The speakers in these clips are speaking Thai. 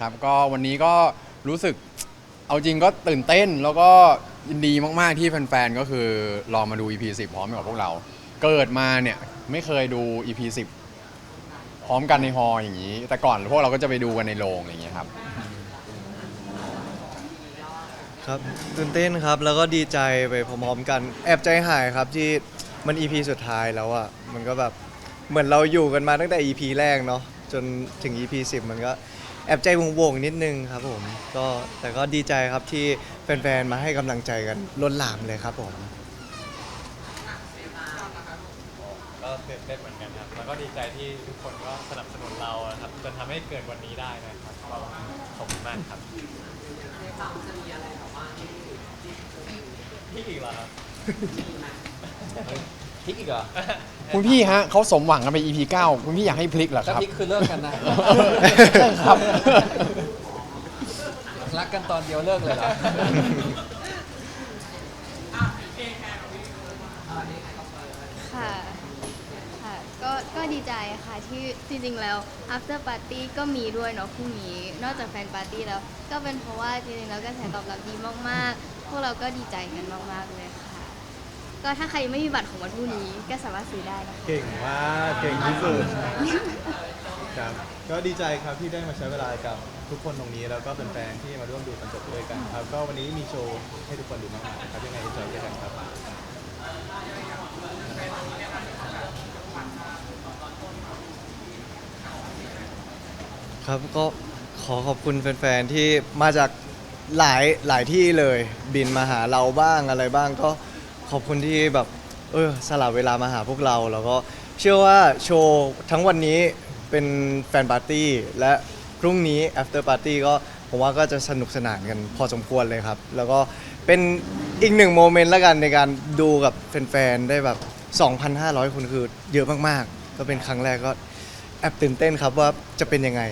ครับก็วันนี้ก็รู้สึกเอาจริงก็ตื่นเต้นแล้วก็ยินดีมาก ๆ ที่แฟน ๆ ก็คือรอมาดู EP 10 พร้อมกับพวกเรา เกิดมาเนี่ยไม่เคยดู EP 10 พร้อมกันในฮอล์อย่างนี้ แต่ก่อนพวกเราก็จะไปดูกันในโรงอย่างเงี้ยครับ ครับตื่นเต้นครับแล้วก็ดีใจไปพร้อมๆกันแอบใจหายครับที่มัน EP สุดท้ายแล้วอะมันก็แบบเหมือนเราอยู่กันมาตั้งแต่ EP แรกเนาะจนถึง EP 10 มันก็ แอบใจวงๆนิดนึงครับผมก็แต่ก็ดีใจครับที่แฟนๆมาให้กำลังใจกันล้นหลามเลยครับผม ก็ตื่นเต้นเหมือนกันครับ แล้วก็ดีใจที่ทุกคนก็สนับสนุนเราอะครับจนทำให้เกิดวันนี้ได้นะครับก็ขอบคุณมากครับพี่อีกเหรอครับพลิกอีกเหรอ คุณพี่ฮะเขาสมหวังกันไป EP 9 คุณพี่อยากให้พลิกเหรอคถ้ารับ พลิกคือเลิกกันนะใช่ครับ รักกันตอนเดียวเลิกเลยเหรอ ค่ะค่ะ ก็ก็ดีใจค่ะที่จริงๆแล้ว after party ก็มีด้วยเนาะพรุ่งนี้ นอกจากแฟนปาร์ตี้แล้ว ก็เป็นเพราะว่าจริงๆแล้วกระแสตอบรับดีมากๆ พวกเราก็ดีใจกันมากๆเลยค่ะ ก็ถ้าใครยังไม่มีบัตรของวันพรุ่งนี้ก็สามารถซื้อได้นะคะเก่งมากเก่งที่สุดครับก็ดีใจครับที่ได้มาใช้เวลากับทุกคนตรงนี้แล้วก็เป็นแฟนๆที่มาร่วมดูกันจบด้วยกันครับก็วันนี้มีโชว์ให้ทุกคนดูมากมายครับยังไงเอ็นจอยด้วยกันครับครับก็ขอขอบคุณแฟนๆที่มาจากหลายหลายที่เลย บินมาหาเราบ้างอะไรบ้างก็ ขอบคุณที่แบบเออสละเวลามาหาพวกเรา แล้วก็เชื่อว่าโชว์ทั้งวันนี้เป็นแฟนปาร์ตี้ และพรุ่งนี้ after party ก็ผมว่าก็จะสนุกสนานกันพอสมควรเลยครับ แล้วก็เป็นอีกหนึ่งโมเมนต์แล้วกันในการดูกับแฟนๆได้แบบ 2,500 คนคือเยอะมากๆ ก็เป็นครั้งแรกก็แอบตื่นเต้นครับว่าจะเป็นยังไง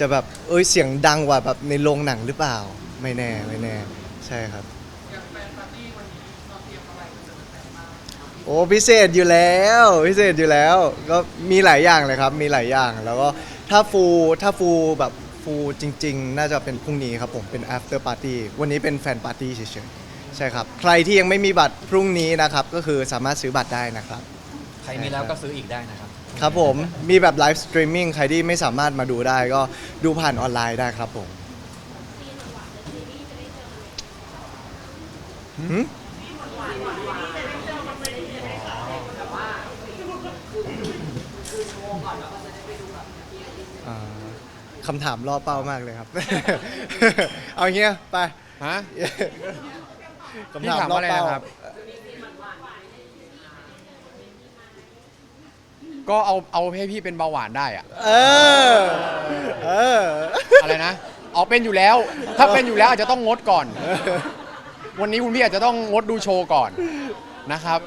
จะแบบเอ้ยเสียงดังกว่าแบบในโรงหนังหรือเปล่า ไม่แน่ไม่แน่ ใช่ครับ อ้พิเศษอยู่แล้วพิเศษอยู่แล้ว ก็มีหลายอย่างเลยครับ มีหลายอย่างแล้วก็ถ้าฟูถ้าฟูแบบฟูจริง ๆ น่าจะเป็นพรุ่งนี้ครับผมเป็น after party วันนี้เป็นแฟนปาร์ตี้เฉยๆใช่ครับ ใครที่ยังไม่มีบัตรพรุ่งนี้นะครับ ก็คือสามารถซื้อบัตรได้นะครับ ใครมีแล้วก็ซื้ออีกได้นะครับ ครับผมมีแบบไลฟ์สตรีมมิ่งใครที่ไม่สามารถมาดูได้ก็ดูผ่านออนไลน์ได้ครับผมหืม คำถามล่อเป้ามากเลยครับ เอาอย่างเงี้ยไปฮะ คำถามพี่ถามล่อว่าอะไรเป้านะครับ ก็เอาเอาให้พี่เป็นเบาหวานได้อะเออ เออ อะไรนะเอาเป็นอยู่แล้ว ถ้าเป็นอยู่แล้วอาจจะต้องงดก่อน วันนี้คุณพี่อาจจะต้องงดดูโชว์ก่อนนะครับ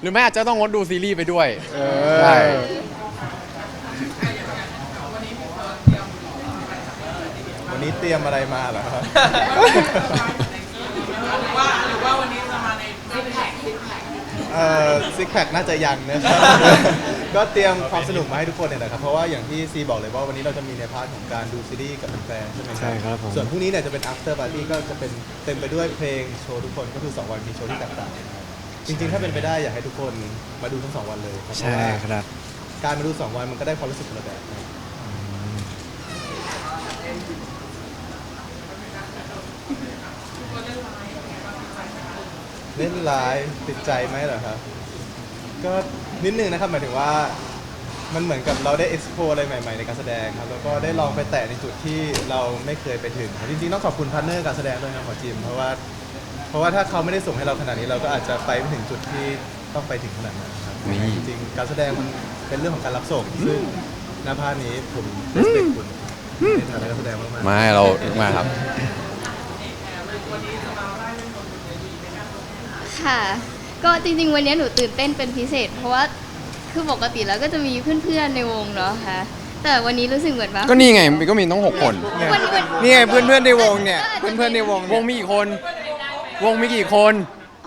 หรือไม่อาจจะต้องงดดูซีรีส์ไปด้วยเอใช่ วันนี้เตรียมอะไรมาเหรอครับเอ่อซิกแพคน่าจะยังนะครับ ก็เตรียมความสนุกมาให้ทุกคนเนี่ยแหละครับ เพราะว่าอย่างที่ซีบอกเลยว่าวันนี้เราจะมีในพาร์ทของการดูซีรีส์กับแฟนๆใช่ไหมใช่ครับผม ส่วนพรุ่งนี้เนี่ยจะเป็น after party ก็จะเป็นเต็มไปด้วยเพลงโชว์ทุกคนก็คือ 2 วันมีโชว์ที่แตกต่างกันครับจริงๆ ถ้าเป็นไปได้อยากให้ทุกคนมาดูทั้งสองวันเลยครับเพใช่ราะว่าครับ การมาดู2วันมันก็ได้ความรู้สึกคนละแบบครั เล่นไลฟ์ติดใจไหมเหรอครับก็นิดนึงนะครับหมายถึงว่ามันเหมือนกับเราได้ explore อะไรใหม่ ๆ ในการแสดงครับแล้วก็ได้ลองไปแตะในจุดที่เราไม่เคยไปถึงครับจริงๆต้องขอบคุณพาร์ทเนอร์การแสดงด้วยนะหมอจิมเพราะว่าเพราะว่าถ้าเขาไม่ได้ส่งให้เราขนาดนี้เราก็อาจจะไปไม่ถึงจุดที่ต้องไปถึงขนาดนั้นครับนี่ จริงๆการแสดงมันเป็นเรื่องของการรับส่งซึ่งหน้าพาร์ทนี้ผม respect คุณในฐานะนักแสดงมากๆ ไม่เรามาครับ ค่ะ ก็จริงๆ วันนี้หนูตื่นเต้นเป็นพิเศษ เพราะว่าคือปกติแล้วก็จะมีเพื่อนๆในวงเนาะค่ะ แต่วันนี้รู้สึกเหมือนว่าก็นี่ไงมันก็มีต้องหกคน วันวันนี่ไงเพื่อนๆในวงเนี่ย เพื่อนๆในวงวงมีกี่คน วงมีกี่คน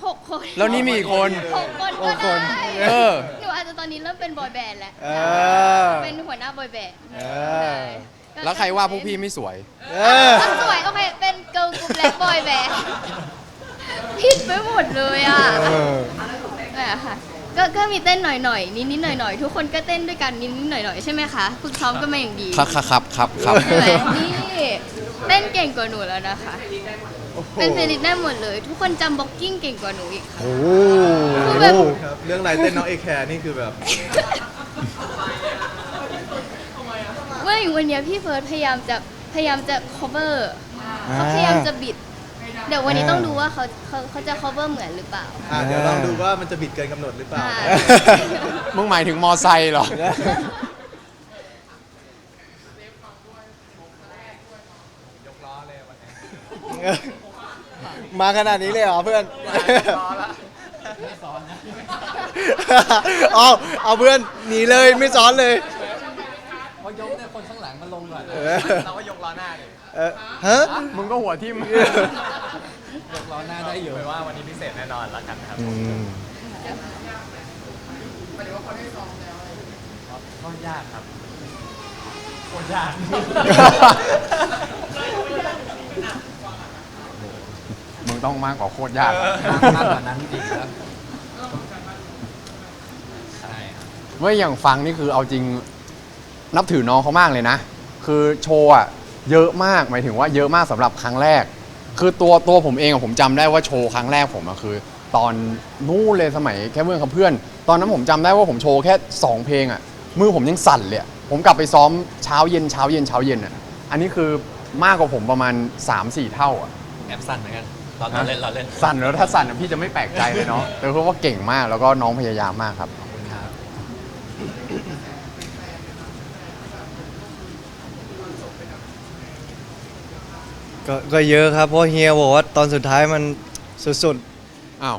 หกคนแล้วนี่มีกี่คน หกคนหก็กคนได้เออ หนูอาจจะตอนนี้เริ่มเป็นบอยแบนด์แล้วเออ เป็นหัวหน้าบอยแบนด์เออใช่ก็แล้วใครว่าพวกพี่ไม่สวย เออก็สวยโอเคเป็นเกิร์ลกรุ๊ปและบอยแบนด์ ผิดไปหมดเลยอะเออนั่นแหละค่ะก็ก็มีเต้นหน่อยๆนิดๆหน่อยๆทุกคนก็เต้นด้วยกันนิดๆหน่อยๆใช่ไหมคะฝึกซ้อมกันมาอย่างดีครับครับครับครับครับ ใช่ไหมนี่เต้นเก่งกว่าหนูแล้วนะคะโอ้โหเป็นเฟลิตได้หมดเลย ทุกคนจำบ็อกกิ้งเก่งกว่าหนูอีกค่ะ โอ้คือแบบ ครับเรื่องลายเต้นน้องเอแคร์นี่คือแบบ เมื่อวันเนี้ยพี่เฟิร์สพยายามจะพยายามจะ cover เขาพยายามจะบิด เดี๋ยววันนี้ต้องดูว่าเขาเขาเขาจะ cover เหมือนหรือเปล่า อะเดี๋ยวลองดูว่ามันจะบิดเกินกำหนดหรือเปล่า อ่า มึงหมายถึงมอไซค์เหรอยกล้อเลยวันนี้มาขนาดนี้เลยเหรอเพื่อนล้อละไม่ซ้อนนะเอาเอาเพื่อนหนีเลยไม่ซ้อนเลย พอยกเนี่ยคนข้างหลังมาลงก่อนเออ เราก็ยกล้อหน้าเลย เออฮะ มึงก็หัวทิ่ม ยกล้อหน้าได้อยู่ไปว่าวันนี้พิเศษแน่นอนละกันครับอืม ก็ยากครับโคตรยาก มึงต้องมากกว่าโคตรยากอะมากกว่านั้นอีกแล้วใช่ครับเมื่ออย่างฟังนี่คือเอาจริงนับถือน้องเขามากเลยนะ คือโชว์อะเยอะมากหมายถึงว่าเยอะมากสำหรับครั้งแรก คือตัวตัวผมเองอะผมจำได้ว่าโชว์ครั้งแรกผมอะคือ ตอนนู้นเลยสมัยแค่เพื่อนกับเพื่อน ตอนนั้นผมจำได้ว่าผมโชว์แค่ 2 เพลงอะมือผมยังสั่นเลยอะผมกลับไปซ้อมเช้าเย็นเช้าเย็นเช้าเย็นอะอันนี้คือมากกว่าผมประมาณ 3-4 เท่าอะ แอบสั่นเหมือนกันตอนเราเล่นเราเล่น สั่นแล้วถ้าสั่นอะพี่จะไม่แปลกใจเลยเนาะแต่เพราะว่าเก่งมากแล้วก็น้องพยายามมากครับขอบคุณครับ ก็ก็เยอะครับเพราะเฮียบอกว่าตอนสุดท้ายมันสุดอ้าว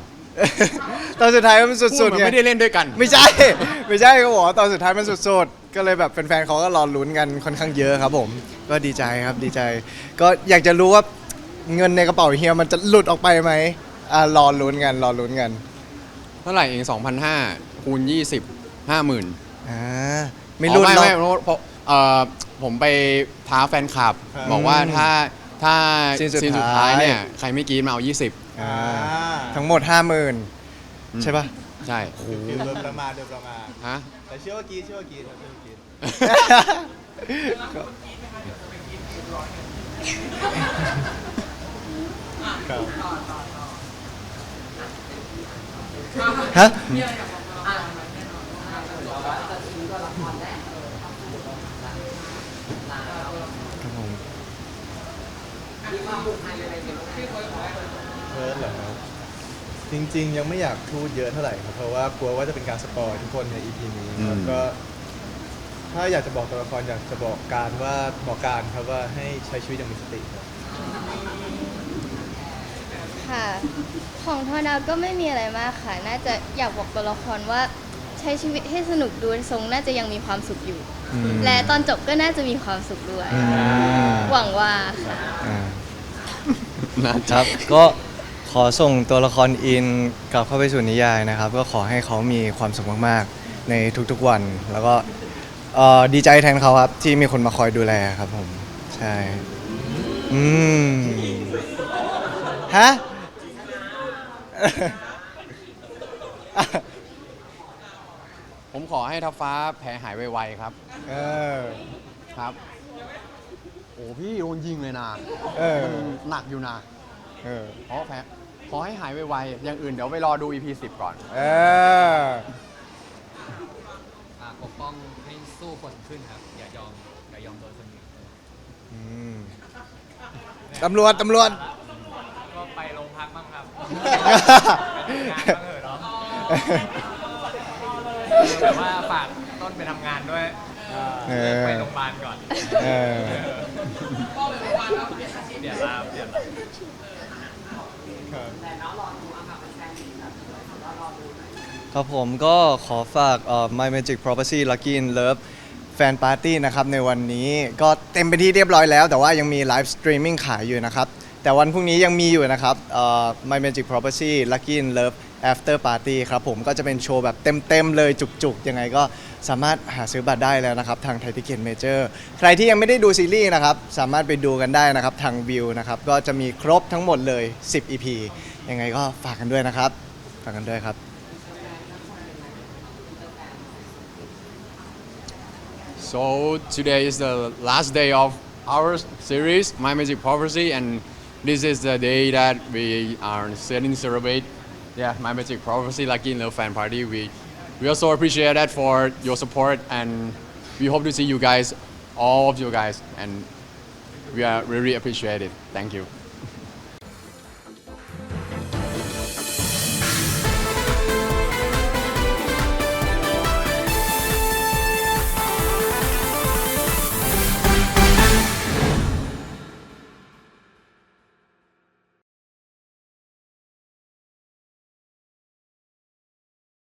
ๆ ตอนสุดท้ายมันพูสุดดเหมืๆอนไงไม่ได้เล่นด้วยกัน ไม่ใช่ ไม่ใช่เขาบอกว่าตอนสุดท้ายมันสุดๆ ก็เลยแบบแฟนๆเขาก็รอลุ้นกันค่อนข้างเยอะครับผม ก็ดีใจครับดีใจ ก็อยากจะรู้ว่าเงินในกระเป๋าเฮียมันจะหลุดออกไปไหมอ่ารอลุ้นกันรอลุ้นกันเท่าไหร่เอง2,500คูณ20 50,000อ่าไม่ลุ้นอ๋อหรอกไม่เพราะเอ่อผมไปท้าแฟนคลับครับบอกว่าถ้า ถ้าซีนสุดซีนสุดท้าท้ายยเนี่ยใครไม่กรีดมาเอา20อ่าอ่าทั้งหมด 50,000อืมใช่ปะใช่คือโดยประมาณโดยประมาณฮะ แต่เชื่อว่ากีดเชื่อว่ากีดครับเชื่อว่ากีดครับฮะ ครับผม เพิร์ดเหรอครับ จริงๆ ยังไม่อยากพูดเยอะเท่าไหร่ครับ เพราะว่ากลัวว่าจะเป็นการสปอยทุกคนใน EP นี้ครับอืม ก็ ถ้าอยากจะบอกตัวละครอยากจะบอกการว่าบอกการครับว่าให้ใช้ชีวิตอย่างมีสติครับ ค่ะ ของทอดาวก็ไม่มีอะไรมากค่ะ น่าจะอยากบอกตัวละครว่าใช้ชีวิตให้สนุกดูทรงน่าจะยังมีความสุขอยู่อืมและตอนจบก็น่าจะมีความสุขด้วยอืมหวังว่าค่ะอ่า นะคจ๊ะรับ ก็ขอส่งตัวละครอินกลับเข้าไปสู่นิยายนะครับ ก็ขอให้เขามีความสุขมากๆ ในทุกๆวัน แล้วก็เอ่อดีใจแทนเขาครับ ที่มีคนมาคอยดูแลครับผม ใช่ อืม ฮะ ผมขอให้ทัพฟ้าแผลหายไวๆครับ เออ ครับโอ้พี่โดนยิงเลยนะเออ มันหนักอยู่นะเออขอแผลขอให้หายไวๆอย่างอื่นเดี๋ยวไปรอดู EP 10 ก่อน เออฝากปกป้องให้สู้คนขึ้นครับ อย่ายอม อย่ายอมโดนคนอื่นอืมตำรวจ ตำรวจ ก็ไปโรงพักบ้างครับ ไปทำงานบ้างเถอะเนาะแต่ว่าฝากต้นไปทำงานด้วย เออเลิกไปโรงพยาบาลก่อนเออเดี๋ยวลาเดี๋ยวลาครับผมก็ขอฝากเอ่อ My Magic Property Lucky in Love แฟนปาร์ตี้นะครับในวันนี้ก็เต็มไปที่เรียบร้อยแล้ว แต่ว่ายังมีไลฟ์สตรีมมิ่งขายอยู่นะครับ แต่วันพรุ่งนี้ยังมีอยู่นะครับเอ่อ My Magic Property Lucky in Love after party ครับผมก็จะเป็นโชว์แบบเต็มๆเลยจุกๆ ยังไงก็สามารถหาซื้อบัตรได้แล้วนะครับ ทางไทยทิเก็ตเมเจอร์ใครที่ยังไม่ได้ดูซีรีส์นะครับ สามารถไปดูกันได้นะครับ ทางวิวนะครับ ก็จะมีครบทั้งหมดเลย 10 EP ยังไงก็ฝากกันด้วยนะครับ ฝากกันด้วยครับ So today is the last day of our series, My Magic Prophecy, and this is the day that we are setting celebrate. Yeah, My Magic Prophecy Lucky in Love Fan Party. We we also appreciate that for your support, and we hope to see you guys, all of you guys, and we are really appreciate it. Thank you.